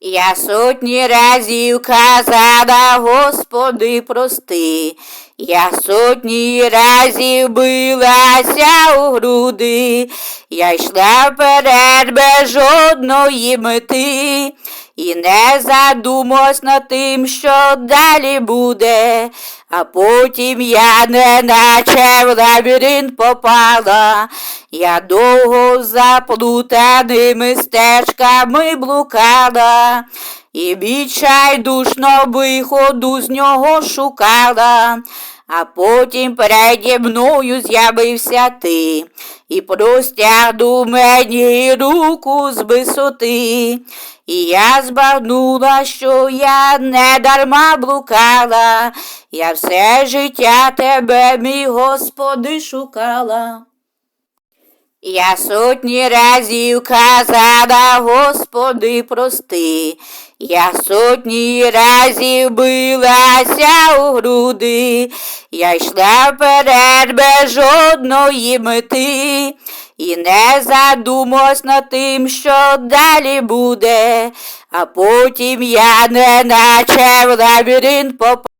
Я сотні разів казала, Господи, прости, я сотні разів билася у груди, я йшла вперед без жодної мети, і не задумалась над тим, що далі буде, а потім я неначе в лабіринт попала, я довго заплутаними стежками блукала, і відчайдушно виходу з нього шукала, а потім переді мною з'явився ти, і простягнув мені руку з висоти. І я збагнула, що я не дарма блукала, я все життя тебе, мій Господи, шукала. Я сотні разів казала, Господи, прости, я сотні разів билася у груди, я йшла вперед без жодної мети, і не задумалась над тим, що далі буде, а потім я неначе в лабіринт попала.